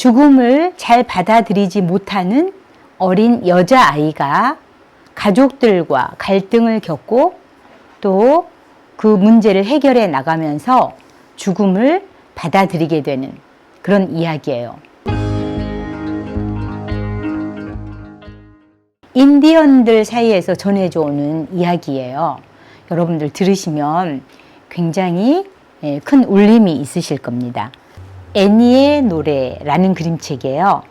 죽음을 잘 받아들이지 못하는 어린 여자아이가 가족들과 갈등을 겪고 또 그 문제를 해결해 나가면서 죽음을 받아들이게 되는 그런 이야기예요. 인디언들 사이에서 전해져 오는 이야기예요. 여러분들 들으시면 굉장히 예, 큰 울림이 있으실 겁니다. 애니의 노래라는 그림책이에요.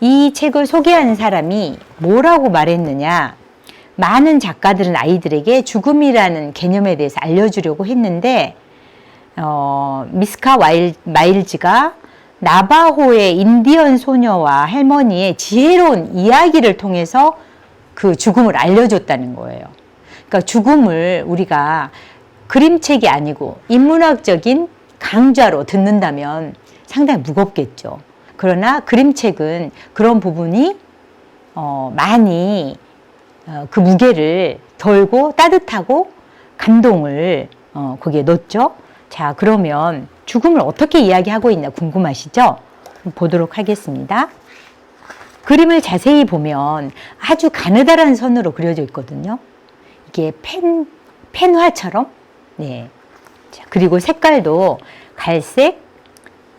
이 책을 소개하는 사람이 뭐라고 말했느냐. 많은 작가들은 아이들에게 죽음이라는 개념에 대해서 알려주려고 했는데, 어, 미스카 와일, 마일즈가 나바호의 인디언 소녀와 할머니의 지혜로운 이야기를 통해서 그 죽음을 알려줬다는 거예요. 그러니까 죽음을 우리가 그림책이 아니고 인문학적인 강좌로 듣는다면 상당히 무겁겠죠. 그러나 그림책은 그런 부분이 어, 많이 어, 그 무게를 덜고 따뜻하고 감동을 어, 거기에 넣었죠. 자, 그러면 죽음을 어떻게 이야기하고 있나 궁금하시죠? 보도록 하겠습니다. 그림을 자세히 보면 아주 가느다란 선으로 그려져 있거든요. 이게 펜, 펜화처럼. 네. 자, 그리고 색깔도 갈색,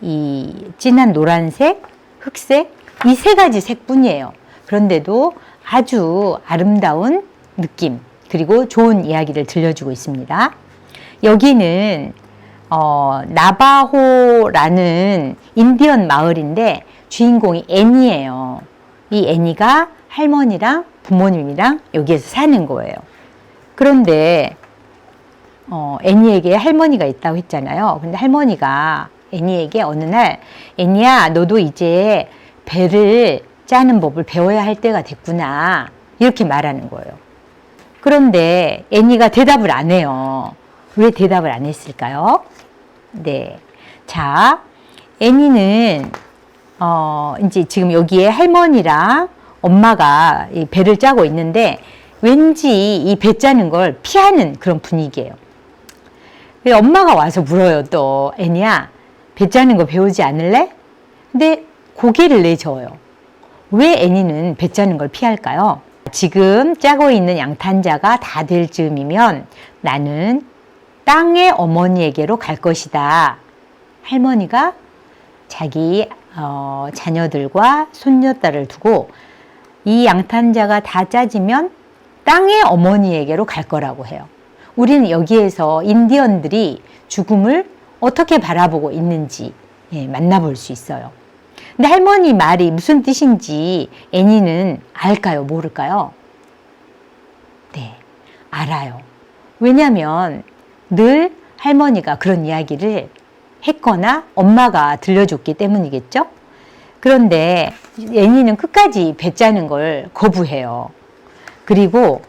이 진한 노란색, 흑색, 이 세 가지 색뿐이에요. 그런데도 아주 아름다운 느낌, 그리고 좋은 이야기를 들려주고 있습니다. 여기는 어, 나바호라는 인디언 마을인데 주인공이 애니예요. 이 애니가 할머니랑 부모님이랑 여기에서 사는 거예요. 그런데 어, 애니에게 할머니가 있다고 했잖아요. 근데 할머니가 애니에게 어느 날 애니야 너도 이제 배를 짜는 법을 배워야 할 때가 됐구나 이렇게 말하는 거예요. 그런데 애니가 대답을 안 해요. 왜 대답을 안 했을까요? 네. 자, 애니는 어, 이제 지금 여기에 할머니랑 엄마가 이 배를 짜고 있는데 왠지 이 배 짜는 걸 피하는 그런 분위기예요. 엄마가 와서 물어요, 또. 애니야, 배 짜는 거 배우지 않을래? 근데 고개를 내저어요. 왜 애니는 배 짜는 걸 피할까요? 지금 짜고 있는 양탄자가 다 될 즈음이면 나는 땅의 어머니에게로 갈 것이다. 할머니가 자기 어, 자녀들과 손녀딸을 두고 이 양탄자가 다 짜지면 땅의 어머니에게로 갈 거라고 해요. 우리는 여기에서 인디언들이 죽음을 어떻게 바라보고 있는지 예, 만나볼 수 있어요. 근데 할머니 말이 무슨 뜻인지 애니는 알까요? 모를까요? 네, 알아요. 왜냐하면 늘 할머니가 그런 이야기를 했거나 엄마가 들려줬기 때문이겠죠? 그런데 애니는 끝까지 뱉자는 걸 거부해요. 그리고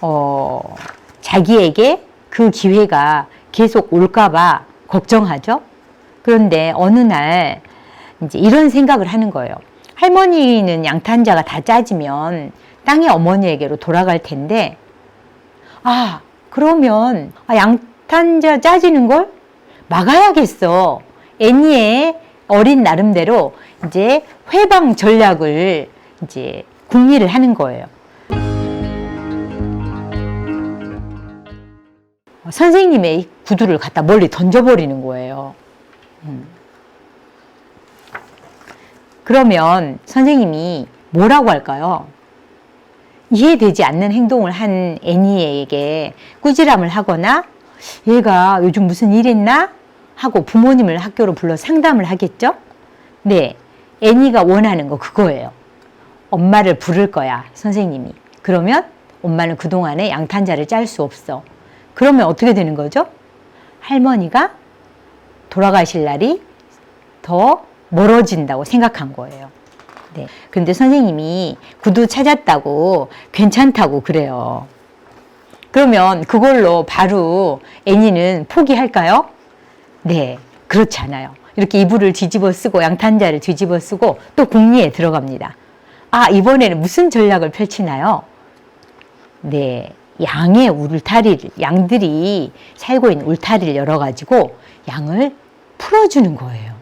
어, 자기에게 그 기회가 계속 올까봐 걱정하죠. 그런데 어느 날 이제 이런 생각을 하는 거예요. 할머니는 양탄자가 다 짜지면 땅의 어머니에게로 돌아갈 텐데, 아, 그러면 아, 양탄자 짜지는 걸 막아야겠어. 애니의 어린 나름대로 이제 회방 전략을 이제 궁리를 하는 거예요. 선생님의 구두를 갖다 멀리 던져버리는 거예요. 음. 그러면 선생님이 뭐라고 할까요? 이해되지 않는 행동을 한 애니에게 꾸지람을 하거나 얘가 요즘 무슨 일 있나? 하고 부모님을 학교로 불러 상담을 하겠죠? 네. 애니가 원하는 거 그거예요. 엄마를 부를 거야, 선생님이. 그러면 엄마는 그동안에 양탄자를 짤 수 없어. 그러면 어떻게 되는 거죠? 할머니가 돌아가실 날이 더 멀어진다고 생각한 거예요. 네. 근데 선생님이 구두 찾았다고 괜찮다고 그래요. 그러면 그걸로 바로 애니는 포기할까요? 네, 그렇지 않아요. 이렇게 이불을 뒤집어 쓰고 양탄자를 뒤집어 쓰고 또 궁리에 들어갑니다. 아, 이번에는 무슨 전략을 펼치나요? 네, 양의 울타리를, 양들이 살고 있는 울타리를 열어가지고 양을 풀어주는 거예요.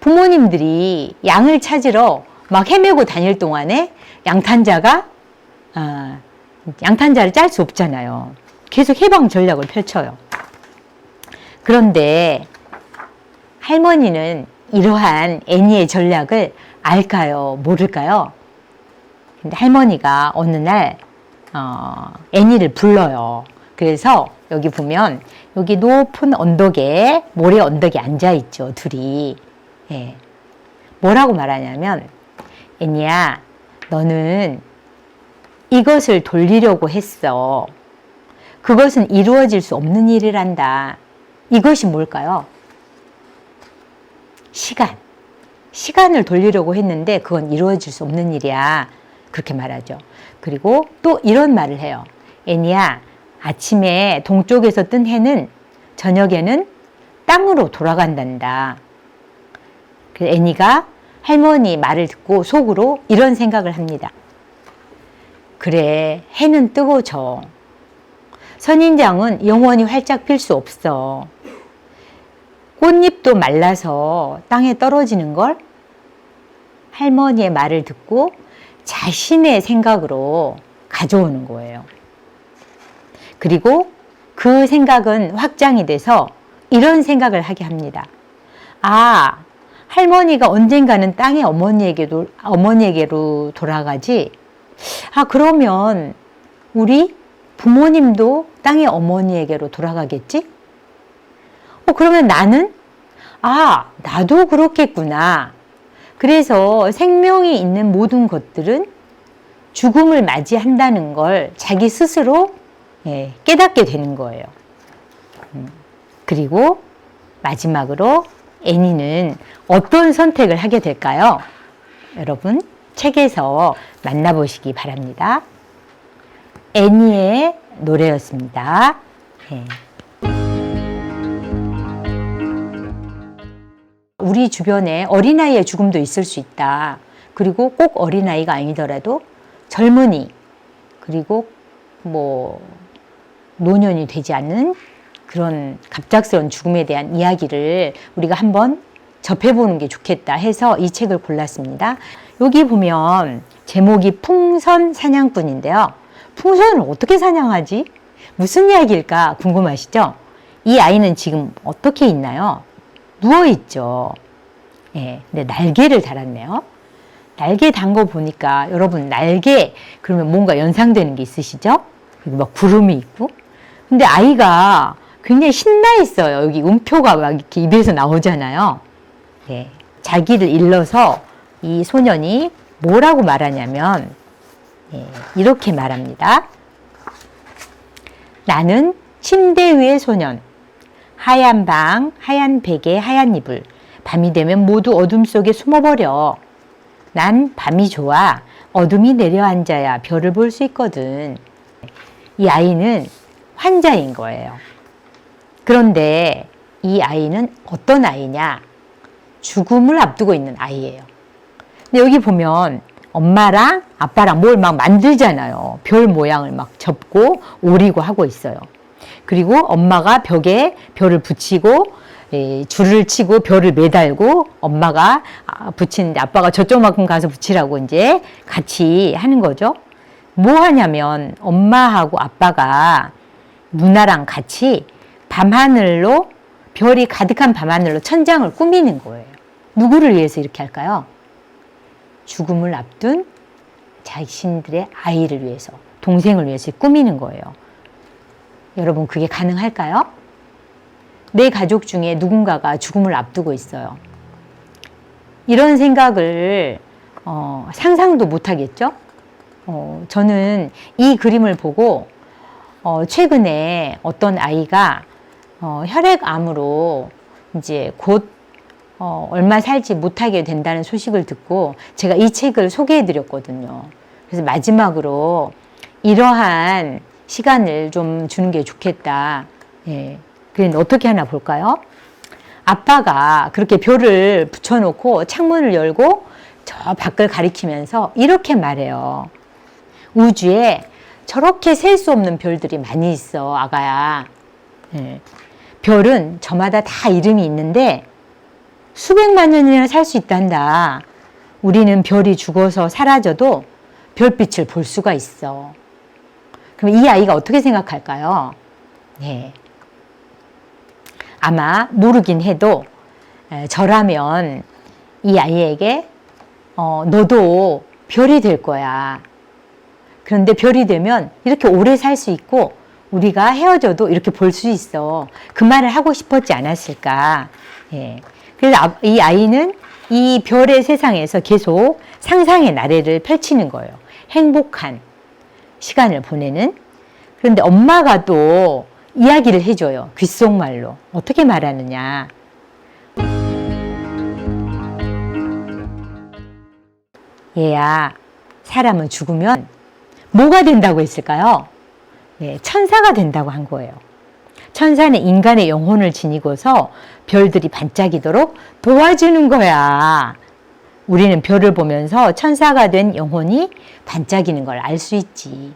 부모님들이 양을 찾으러 막 헤매고 다닐 동안에 양탄자가 아, 양탄자를 짤 수 없잖아요. 계속 해방 전략을 펼쳐요. 그런데 할머니는 이러한 애니의 전략을 알까요? 모를까요? 근데 할머니가 어느 날 어, 애니를 불러요. 그래서 여기 보면 여기 높은 언덕에 모래 언덕에 앉아 있죠. 둘이. 예. 뭐라고 말하냐면 애니야 너는 이것을 돌리려고 했어. 그것은 이루어질 수 없는 일이란다. 이것이 뭘까요? 시간. 시간을 돌리려고 했는데 그건 이루어질 수 없는 일이야. 그렇게 말하죠. 그리고 또 이런 말을 해요. 애니야, 아침에 동쪽에서 뜬 해는 저녁에는 땅으로 돌아간단다. 그 애니가 할머니 말을 듣고 속으로 이런 생각을 합니다. 그래, 해는 뜨고 져. 선인장은 영원히 활짝 필 수 없어. 꽃잎도 말라서 땅에 떨어지는 걸 할머니의 말을 듣고 자신의 생각으로 가져오는 거예요. 그리고 그 생각은 확장이 돼서 이런 생각을 하게 합니다. 아, 할머니가 언젠가는 땅의 어머니에게도, 어머니에게로 돌아가지. 아, 그러면 우리 부모님도 땅의 어머니에게로 돌아가겠지? 어, 그러면 나는? 아, 나도 그렇겠구나. 그래서 생명이 있는 모든 것들은 죽음을 맞이한다는 걸 자기 스스로 예, 깨닫게 되는 거예요. 음, 그리고 마지막으로 애니는 어떤 선택을 하게 될까요? 여러분, 책에서 만나보시기 바랍니다. 애니의 노래였습니다. 예. 우리 주변에 어린아이의 죽음도 있을 수 있다. 그리고 꼭 어린아이가 아니더라도 젊은이, 그리고 뭐 노년이 되지 않는 그런 갑작스러운 죽음에 대한 이야기를 우리가 한번 접해보는 게 좋겠다 해서 이 책을 골랐습니다. 여기 보면 제목이 풍선 사냥꾼인데요. 풍선을 어떻게 사냥하지? 무슨 이야기일까 궁금하시죠? 이 아이는 지금 어떻게 있나요? 누워 있죠. 예, 근데 날개를 달았네요. 날개 단 거 보니까 여러분 날개 그러면 뭔가 연상되는 게 있으시죠? 그리고 막 구름이 있고. 근데 아이가 굉장히 신나 있어요. 여기 음표가 막 이렇게 입에서 나오잖아요. 예, 자기를 일러서 이 소년이 뭐라고 말하냐면 예, 이렇게 말합니다. 나는 침대 위의 소년. 하얀 방, 하얀 베개, 하얀 이불. 밤이 되면 모두 어둠 속에 숨어버려. 난 밤이 좋아. 어둠이 내려앉아야 별을 볼 수 있거든. 이 아이는 환자인 거예요. 그런데 이 아이는 어떤 아이냐? 죽음을 앞두고 있는 아이예요. 근데 여기 보면 엄마랑 아빠랑 뭘 막 만들잖아요. 별 모양을 막 접고 오리고 하고 있어요. 그리고 엄마가 벽에 별을 붙이고 예, 줄을 치고 별을 매달고 엄마가 아, 붙이는데 아빠가 저쪽만큼 가서 붙이라고 이제 같이 하는 거죠. 뭐 하냐면 엄마하고 아빠가 누나랑 같이 밤하늘로 별이 가득한 밤하늘로 천장을 꾸미는 거예요. 누구를 위해서 이렇게 할까요? 죽음을 앞둔 자신들의 아이를 위해서, 동생을 위해서 꾸미는 거예요. 여러분, 그게 가능할까요? 내 가족 중에 누군가가 죽음을 앞두고 있어요. 이런 생각을 어, 상상도 못 하겠죠? 어, 저는 이 그림을 보고 어, 최근에 어떤 아이가 어, 혈액암으로 이제 곧 어, 얼마 살지 못하게 된다는 소식을 듣고 제가 이 책을 소개해 드렸거든요. 그래서 마지막으로 이러한 시간을 좀 주는 게 좋겠다. 예. 그럼 어떻게 하나 볼까요? 아빠가 그렇게 별을 붙여놓고 창문을 열고 저 밖을 가리키면서 이렇게 말해요. 우주에 저렇게 셀 수 없는 별들이 많이 있어, 아가야. 예. 별은 저마다 다 이름이 있는데 수백만 년이나 살 수 있단다. 우리는 별이 죽어서 사라져도 별빛을 볼 수가 있어. 그럼 이 아이가 어떻게 생각할까요? 네. 아마 모르긴 해도 에, 저라면 이 아이에게 어, 너도 별이 될 거야. 그런데 별이 되면 이렇게 오래 살 수 있고 우리가 헤어져도 이렇게 볼 수 있어. 그 말을 하고 싶었지 않았을까. 예. 그래서 아- 이 아이는 이 별의 세상에서 계속 상상의 나래를 펼치는 거예요. 행복한 시간을 보내는. 그런데 엄마가 또 이야기를 해줘요. 귓속말로. 어떻게 말하느냐. 얘야, 사람은 죽으면 뭐가 된다고 했을까요? 네, 천사가 된다고 한 거예요. 천사는 인간의 영혼을 지니고서 별들이 반짝이도록 도와주는 거야. 우리는 별을 보면서 천사가 된 영혼이 반짝이는 걸 알 수 있지.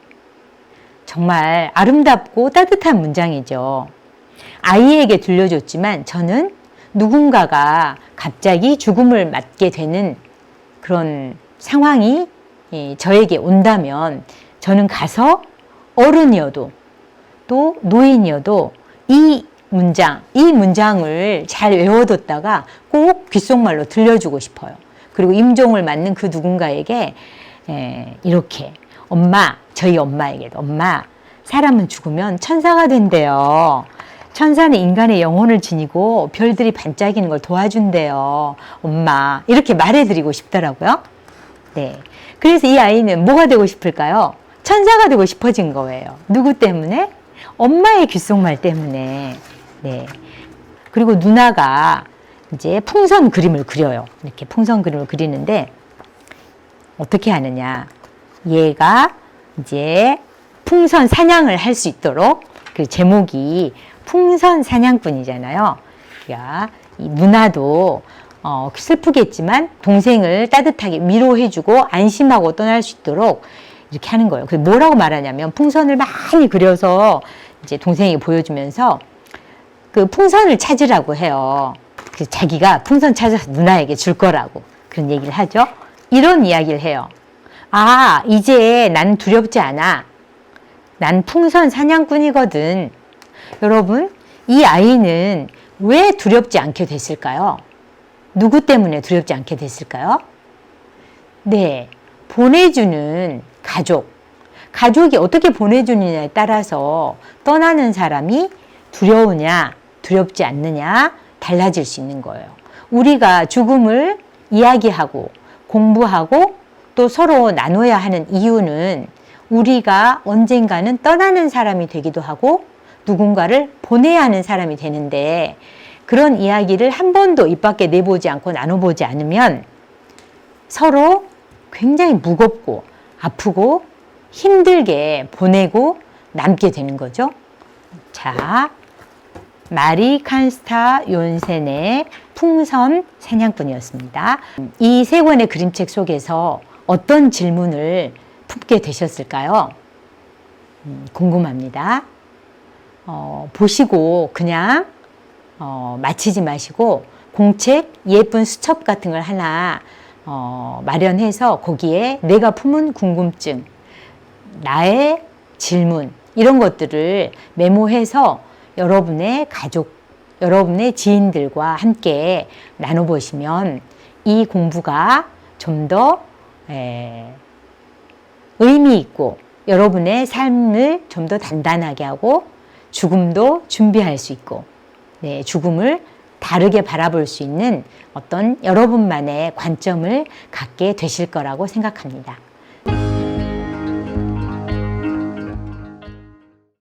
정말 아름답고 따뜻한 문장이죠. 아이에게 들려줬지만 저는 누군가가 갑자기 죽음을 맞게 되는 그런 상황이 예, 저에게 온다면 저는 가서 어른이어도 또 노인이어도 이 문장, 이 문장을 잘 외워뒀다가 꼭 귓속말로 들려주고 싶어요. 그리고 임종을 맞는 그 누군가에게 에, 이렇게 엄마, 저희 엄마에게도 엄마, 사람은 죽으면 천사가 된대요. 천사는 인간의 영혼을 지니고 별들이 반짝이는 걸 도와준대요. 엄마, 이렇게 말해드리고 싶더라고요. 네. 그래서 이 아이는 뭐가 되고 싶을까요? 천사가 되고 싶어진 거예요. 누구 때문에? 엄마의 귓속말 때문에. 네. 그리고 누나가 이제 풍선 그림을 그려요. 이렇게 풍선 그림을 그리는데 어떻게 하느냐. 얘가 이제 풍선 사냥을 할 수 있도록 그 제목이 풍선 사냥꾼이잖아요. 야, 이 누나도 어, 슬프겠지만 동생을 따뜻하게 위로해주고 안심하고 떠날 수 있도록 이렇게 하는 거예요. 그 뭐라고 말하냐면 풍선을 많이 그려서 이제 동생에게 보여주면서 그 풍선을 찾으라고 해요. 그 자기가 풍선 찾아서 누나에게 줄 거라고 그런 얘기를 하죠. 이런 이야기를 해요. 아, 이제 난 두렵지 않아. 난 풍선 사냥꾼이거든. 여러분, 이 아이는 왜 두렵지 않게 됐을까요? 누구 때문에 두렵지 않게 됐을까요? 네, 보내주는 가족. 가족이 어떻게 보내주느냐에 따라서 떠나는 사람이 두려우냐, 두렵지 않느냐, 달라질 수 있는 거예요. 우리가 죽음을 이야기하고 공부하고 또 서로 나눠야 하는 이유는 우리가 언젠가는 떠나는 사람이 되기도 하고 누군가를 보내야 하는 사람이 되는데 그런 이야기를 한 번도 입 밖에 내보지 않고 나눠보지 않으면 서로 굉장히 무겁고 아프고 힘들게 보내고 남게 되는 거죠. 자, 마리 칸스타 요센의 풍선 사냥꾼이었습니다. 이 세 권의 그림책 속에서 어떤 질문을 품게 되셨을까요? 음, 궁금합니다. 어, 보시고 그냥 어, 마치지 마시고 공책 예쁜 수첩 같은 걸 하나 어, 마련해서 거기에 내가 품은 궁금증, 나의 질문 이런 것들을 메모해서 여러분의 가족, 여러분의 지인들과 함께 나눠보시면 이 공부가 좀 더 의미 있고 여러분의 삶을 좀 더 단단하게 하고 죽음도 준비할 수 있고 네, 죽음을 다르게 바라볼 수 있는 어떤 여러분만의 관점을 갖게 되실 거라고 생각합니다.